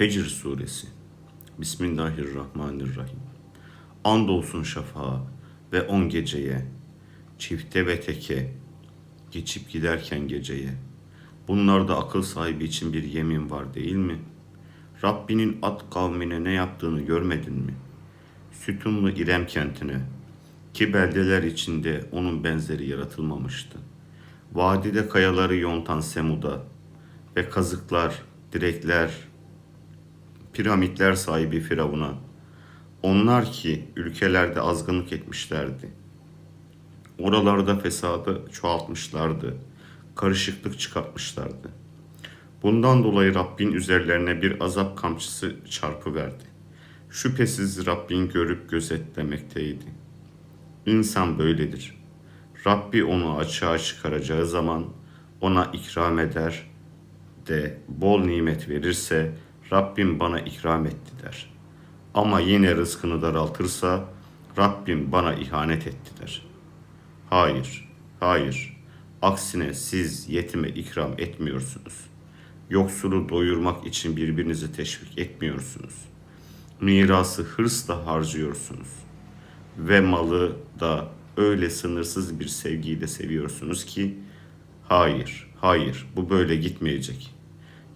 Fecr suresi Bismillahirrahmanirrahim Andolsun şafağa ve on geceye Çifte ve teke Geçip giderken geceye Bunlarda akıl sahibi için bir yemin var değil mi? Rabbinin at kavmine ne yaptığını görmedin mi? Sütunlu İrem kentine ki beldeler içinde onun benzeri yaratılmamıştı. Vadide kayaları yontan Semud'a ve kazıklar, direkler, piramitler sahibi Firavun'a. Onlar ki ülkelerde azgınlık etmişlerdi. Oralarda fesadı çoğaltmışlardı. Karışıklık çıkartmışlardı. Bundan dolayı Rabbin üzerlerine bir azap kamçısı çarpıverdi. Şüphesiz Rabbin görüp gözetlemekteydi. İnsan böyledir. Rabbi onu açığa çıkaracağı zaman ona ikram eder de bol nimet verirse Rabbim bana ikram etti der. Ama yine rızkını daraltırsa Rabbim bana ihanet etti der. Hayır, hayır. Aksine siz yetime ikram etmiyorsunuz. Yoksulu doyurmak için birbirinizi teşvik etmiyorsunuz. Mirası hırsla harcıyorsunuz. Ve malı da öyle sınırsız bir sevgiyle seviyorsunuz ki hayır, hayır bu böyle gitmeyecek.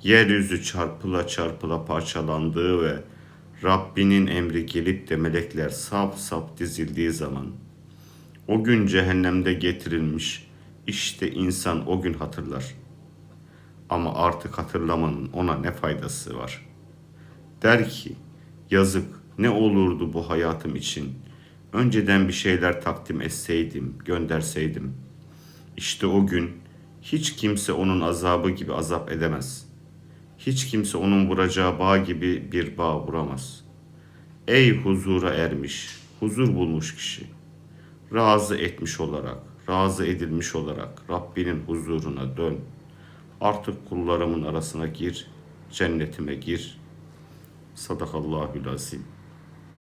Yeryüzü çarpıla çarpıla parçalandığı ve Rabbinin emri gelip de melekler sap sap dizildiği zaman o gün cehennemde getirilmiş işte insan o gün hatırlar. Ama artık hatırlamanın ona ne faydası var? Der ki yazık ne olurdu bu hayatım için. Önceden bir şeyler takdim etseydim, gönderseydim. İşte o gün hiç kimse onun azabı gibi azap edemez. Hiç kimse onun vuracağı bağ gibi bir bağ vuramaz. Ey huzura ermiş, huzur bulmuş kişi. Razı etmiş olarak, razı edilmiş olarak Rabbinin huzuruna dön. Artık kullarımın arasına gir, cennetime gir. Sadakallahül azim.